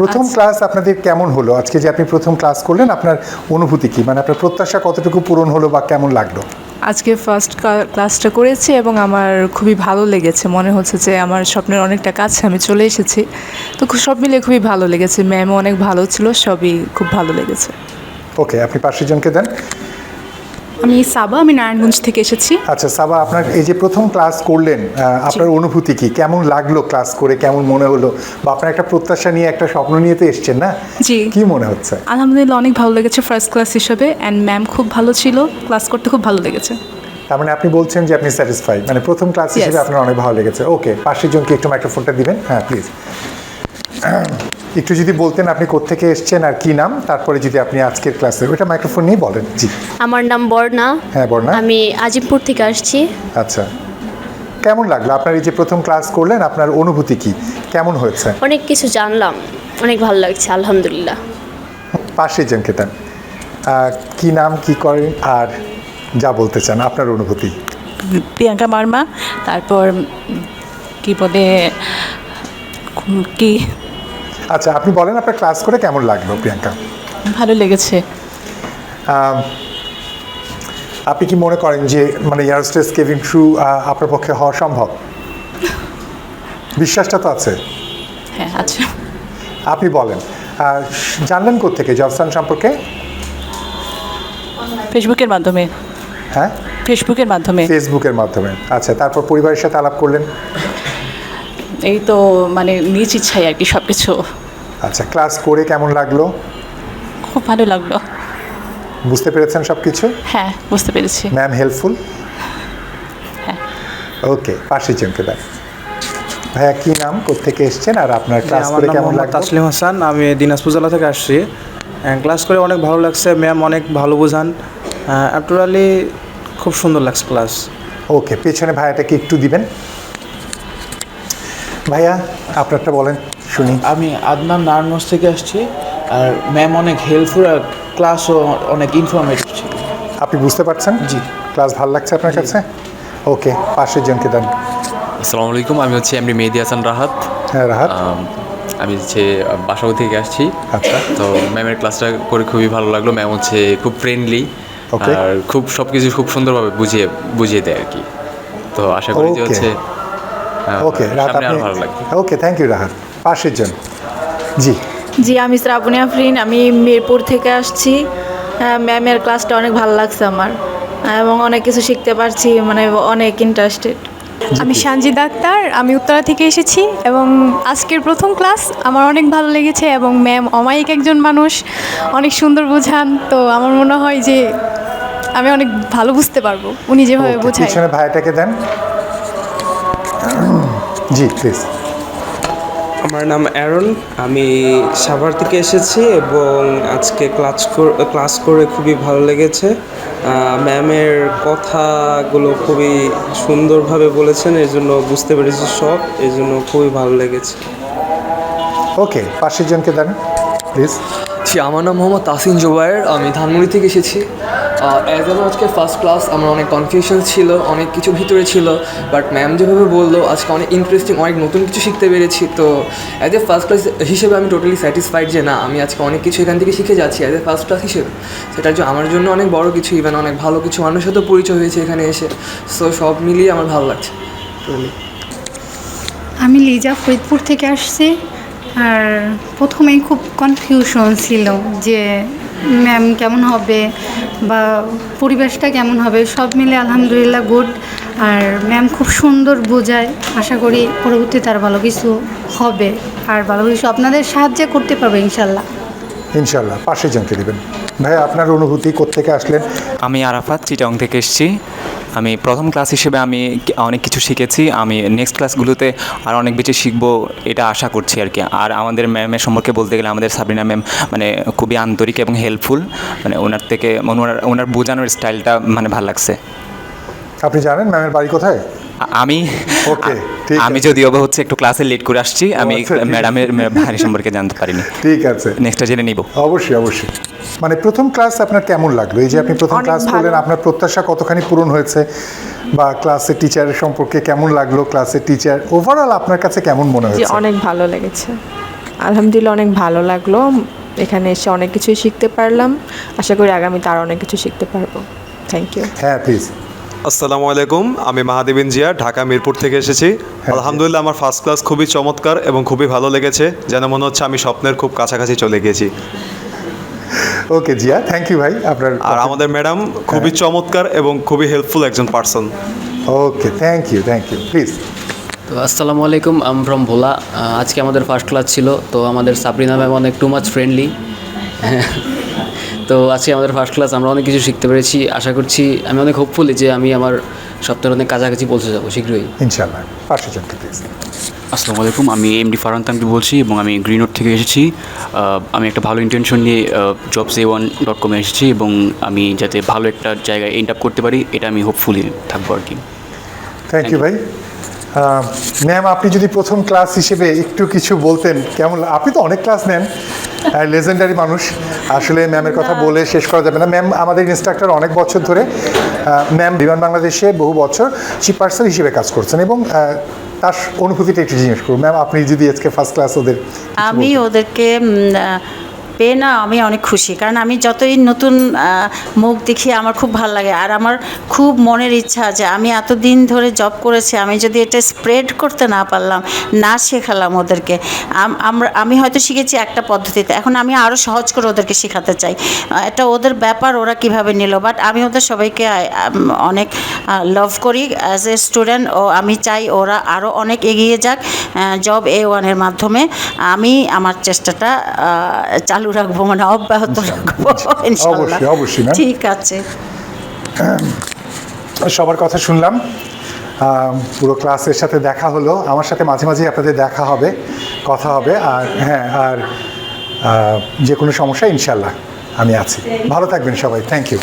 প্রথম ক্লাস আপনাদের কেমন হলো? আজকে যে আপনি প্রথম ক্লাস করলেন আপনার অনুভূতি কি? মানে আপনার প্রত্যাশা কতটুকু পূরণ হলো বা কেমন লাগল? আজকে ফার্স্ট ক্লাসটা করেছি এবং আমার খুবই ভালো লেগেছে। মনে হচ্ছে যে আমার স্বপ্নের অনেকটা কাছে আমি চলে এসেছি। তো সব মিলে খুবই ভালো লেগেছে। ম্যামও অনেক ভালো ছিল সবই খুব ভালো লেগেছে। ওকে আপনি পাশের জনকে দেন। আমি সাবা আমি নারায়ণগঞ্জ থেকে এসেছি। আচ্ছা সাবা আপনার এই যে প্রথম ক্লাস করলেন আপনার অনুভূতি কি? কেমন লাগল ক্লাস করে? কেমন মনে হলো? বা আপনার একটা প্রত্যাশা নিয়ে একটা স্বপ্ন নিয়ে তো এসছেন না? জি। কি মনে হচ্ছে? আলহামদুলিল্লাহ অনেক ভালো লেগেছে ফার্স্ট ক্লাস হিসেবে অ্যান্ড ম্যাম খুব ভালো ছিল। ক্লাস করতে খুব ভালো লেগেছে। তার মানে আপনি বলছেন যে আপনি স্যাটিসফাইড মানে প্রথম ক্লাস হিসেবে আপনার অনেক ভালো লেগেছে। ওকে পাশের জনকে একটু মাইক্রোফোনটা দিবেন। হ্যাঁ প্লিজ একটু যদি বলতেন আপনি কোত্থেকে এসছেন আর কি নাম তারপরে যদি আপনি আজকের ক্লাসে ওটা মাইক্রোফোন নিয়ে বলেন। জি। আমার নাম বর্ণা। হ্যাঁ বর্ণা। আমি আজিমপুর থেকে আসছি। আচ্ছা। কেমন লাগল? আপনার এই যে প্রথম ক্লাস করলেন আপনার অনুভূতি কি? কেমন হয়েছে? অনেক কিছু জানলাম। অনেক ভালো লাগছে আলহামদুলিল্লাহ। পাশে দেন আহ, কি নাম কি করেন আর যা বলতে চান আপনার অনুভূতি? প্রিয়াঙ্কা মার্মা তারপর কি বলে উম, কি আচ্ছা আপনি বলেন আপনার ক্লাস করে কেমন লাগল প্রিয়াঙ্কা? ভালো লেগেছে। আপনি কি মনে করেন যে মানে এয়ারস্টেস কেভিন ক্রু আপনার পক্ষে হওয়া সম্ভব? বিশ্বাসটা তো আছে। হ্যাঁ আচ্ছা আপনি বলেন। জানলেন কোথেকে জবসান সম্পর্কে? ফেসবুকের মাধ্যমে। হ্যাঁ? ফেসবুকের মাধ্যমে। ফেসবুকের মাধ্যমে। আচ্ছা তারপর পরিবারের সাথে আলাপ করলেন? এই তো মানে নিজ ইচ্ছাই আর কি সব কিছু আচ্ছা ক্লাস করে কেমন লাগল? খুব ভালো লাগল। বুঝতে পেরেছেন সব কিছু হ্যাঁ বুঝতে পেরেছি। ম্যাম হেল্পফুল হ্যাঁ। ওকে পাশে জনকে দেন ভাইয়া কি নাম? কোথেকে এসছেন? আর আপনার ক্লাস আমার করে কেমন লাগল? তাসলিম হাসান আমি দিনাজপুর জেলা থেকে আসছি। ক্লাস করে অনেক ভালো লাগছে ম্যাম অনেক ভালো বোঝান। অ্যাকচুয়ালি খুব সুন্দর লাগছে ক্লাস ওকে পেছনে ভাইয়াটাকে একটু দিবেন। ভাইয়া আপনারটা বলেন শুনি। আমি আদনান নারায়ণগঞ্জ থেকে আসছি আর ম্যাম অনেক হেল্পফুল আর ক্লাসও অনেক ইনফরমেটিভ ছিল। আপনি বুঝতে পারছেন? জি। ক্লাস ভালো লাগছে আপনার কাছে? ওকে পাশের জনকে দেন। আসসালামু আলাইকুম আমি হচ্ছে এমনি মেহেদি হাসান রাহাত হ্যাঁ রাহাত আমি হচ্ছে বাসাও থেকে আসছি। আচ্ছা। তো ম্যামের ক্লাসটা করে খুবই ভালো লাগল। ম্যাম হচ্ছে খুব ফ্রেন্ডলি. আর খুব সব কিছু খুব সুন্দরভাবে বুঝিয়ে বুঝিয়ে দেয় আর কি। তো আশা করি যে হচ্ছে ওকে রাহাত সামনে আপনি ওকে থ্যাংক ইউ রাহাত পাশের জন। জি। জি আমি শ্রাবণী আফরিন আমি মিরপুর থেকে আসছি। হ্যাঁ, ম্যামের ক্লাসটা অনেক ভালো লাগছে আমার। এবং অনেক কিছু শিখতে পারছি মানে অনেক ইন্টারেস্টেড আমি সানজিদ আক্তার আমি উত্তরা থেকে এসেছি। এবং আজকের প্রথম ক্লাস আমার অনেক ভালো লেগেছে এবং ম্যাম অমায়িক একজন মানুষ অনেক সুন্দর বোঝান। তো আমার মনে হয় যে আমি অনেক ভালো বুঝতে পারব। উনি যেভাবে বোঝায়। পিছনে ভাইয়াটাকে দেন। জি প্লিজ আমার নাম অ্যারন আমি সাভার থেকে এসেছি এবং আজকে ক্লাস কর- ক্লাস করে খুবই ভালো লেগেছে। ম্যামের কথাগুলো খুবই সুন্দরভাবে বলেছেন এর জন্য বুঝতে পেরেছি সব এই জন্য খুবই ভালো লেগেছে। ওকে পাশের জনকে দেন প্লিজ জি, আমার নাম মোহাম্মদ তাসিন জোবায়ের, আমি ধানমুড়ি থেকে এসেছি। অ্যাজ আমার আজকে ফার্স্ট ক্লাস আমার অনেক কনফিউশন ছিল, অনেক কিছু ভিতরে ছিল বাট ম্যাম যেভাবে বলল, আজকে অনেক ইন্টারেস্টিং অনেক নতুন কিছু শিখতে পেরেছি। তো অ্যাজ এ ফার্স্ট ক্লাস হিসেবে আমি টোটালি স্যাটিসফাইড যে না, আমি আজকে অনেক কিছু এখান থেকে শিখে যাচ্ছি অ্যাজ এ ফার্স্ট ক্লাস হিসেবে। সেটার জন্য আমার জন্য অনেক বড় কিছু ইভেন অনেক ভালো কিছু মানুষের সাথেও পরিচয় হয়েছে এখানে এসে। সো সব মিলিয়ে আমার ভালো লাগছে। আমি লিজা ফরিদপুর থেকে আসছি। আর প্রথমেই খুব কনফিউশন ছিল যে ম্যাম কেমন হবে? বা পরিবেশটা কেমন হবে? সব মিলে আলহামদুলিল্লাহ গুড আর ম্যাম খুব সুন্দর বোঝায়। আশা করি পরবর্তীতে আর ভালো কিছু হবে। আর ভালো কিছু আপনাদের সাহায্য করতে পারবে ইনশাল্লাহ। ইনশাল্লাহ পাশে জানতে দেবেন। ভাই আপনার অনুভূতি কোত্থেকে আসলেন? আমি আরাফাত চিটং থেকে এসেছি। আমি প্রথম ক্লাস হিসেবে আমি অনেক কিছু শিখেছি। আমি নেক্সট ক্লাসগুলোতে আর অনেক বেশি শিখব এটা আশা করছি আর কি। আর আমাদের ম্যামের সম্পর্কে বলতে গেলে আমাদের সাবিনা ম্যাম মানে খুবই আন্তরিক এবং হেল্পফুল মানে ওনার থেকে মানে ওনার ওনার বোঝানোর স্টাইলটা মানে ভালো লাগছে। আপনি জানেন ম্যামের বাড়ি কোথায়? আমি ওকে ঠিক আমি। যদিও বা হচ্ছে একটু ক্লাসে লেট করে আসছি আমি আচ্ছা, ম্যাডামের বাড়ি সম্পর্কে জানতে পারিনি। ঠিক আছে। নেক্সটটা জেনে নিব। অবশ্যই অবশ্যই। মানে প্রথম ক্লাস আপনার কেমন লাগল? এই যে আপনি প্রথম ক্লাস। করলেন আপনার প্রত্যাশা কতখানি পূরণ হয়েছে? বা ক্লাসের টিচারের সম্পর্কে কেমন লাগল? ক্লাসের টিচার ওভারঅল আপনার কাছে কেমন মনে জি হয়েছে? অনেক ভালো লেগেছে। আলহামদুলিল্লাহ অনেক ভালো লাগল। এখানে এসে অনেক কিছুই শিখতে পারলাম। আশা করি আগামীতে আরও অনেক কিছু শিখতে পারব। থ্যাংক ইউ হ্যাঁ প্লিজ আসসালামু আলাইকুম আমি মাহাদেবিন জিয়া ঢাকা মিরপুর থেকে এসেছি। আলহামদুলিল্লাহ আমার ফার্স্ট ক্লাস খুবই চমৎকার এবং খুবই ভালো লেগেছে যেন মনে হচ্ছে আমি স্বপ্নের খুব কাছাকাছি চলে গেছি ওকে জিয়া থ্যাংক ইউ ভাই আপনার আর আমাদের ম্যাডাম খুবই চমৎকার এবং খুবই হেল্পফুল একজন person okay thank you thank you please তো আসসালামু আলাইকুম আম ফ্রম ভোলা। আজকে আমাদের ফার্স্ট ক্লাস ছিল তো আমাদের সাবরিনা ম্যাম অনেক টু মাচ ফ্রেন্ডলি তো আজকে আমাদের ফার্স্ট ক্লাস আমরা অনেক কিছু শিখতে পেরেছি। আশা করছি আমি অনেক হোপফুলি যে আমি আমার সপ্তাহের অনেক কাছাকাছি পৌঁছে যাব শীঘ্রই। ইনশাল্লাহ পাঁচশো জনকে প্লিজ আসসালামু আলাইকুম আমি এমডি ফারহান তামকি বলছি এবং আমি গ্রিন গ্রিনোড থেকে এসেছি। আমি একটা ভালো ইন্টেনশন নিয়ে জবস এ ওয়ান ডট কমে এসেছি এবং আমি যাতে ভালো একটা জায়গায় এন্ড আপ করতে পারি এটা আমি হোপফুলি থাকব আর কি। থ্যাংক ইউ ভাই। ম্যাম আপনি যদি প্রথম ক্লাস হিসেবে একটু কিছু বলতেন কেমন আপনি তো অনেক ক্লাস নেন। লেজেন্ডারি মানুষ। আসলে ম্যামের কথা বলে শেষ করা যাবে না। ম্যাম আমাদের ইনস্ট্রাক্টর অনেক বছর ধরে ম্যাম বিমান বাংলাদেশে বহু বছর চিফ পার্সন হিসেবে কাজ করছেন এবং তার অনুভূতিটা একটু জিজ্ঞেস করুন। ম্যাম আপনি যদি আজকে ফার্স্ট ক্লাস ওদের আমি ওদেরকে পেয়ে না আমি অনেক খুশি। কারণ আমি যতই নতুন মুখ দেখি আমার খুব ভালো লাগে। আর আমার খুব মনের ইচ্ছা আছে আমি এতদিন ধরে জব করেছি আমি যদি এটা স্প্রেড করতে না পারলাম না শেখালাম ওদেরকে আমরা আমি হয়তো শিখেছি একটা পদ্ধতিতে। এখন আমি আরও সহজ করে ওদেরকে শেখাতে চাই। এটা ওদের ব্যাপার ওরা কীভাবে নিল। বাট আমি ওদের সবাইকে অনেক লাভ করি অ্যাজ এ স্টুডেন্ট ও আমি চাই ওরা আরও অনেক এগিয়ে যাক জব এ ওয়ানের মাধ্যমে। আমি আমার চেষ্টাটা আহ, চালু রাখব মানে অব্যাহত রাখব অবশ্যই, অবশ্যই, ঠিক আছে। সবার কথা শুনলাম। পুরো ক্লাসের সাথে দেখা হলো। আমার সাথে মাঝে মাঝেই আপনাদের দেখা হবে কথা হবে আর হ্যাঁ আর যে কোনো সমস্যা ইনশাল্লাহ আমি আছি। ভালো থাকবেন সবাই। Thank you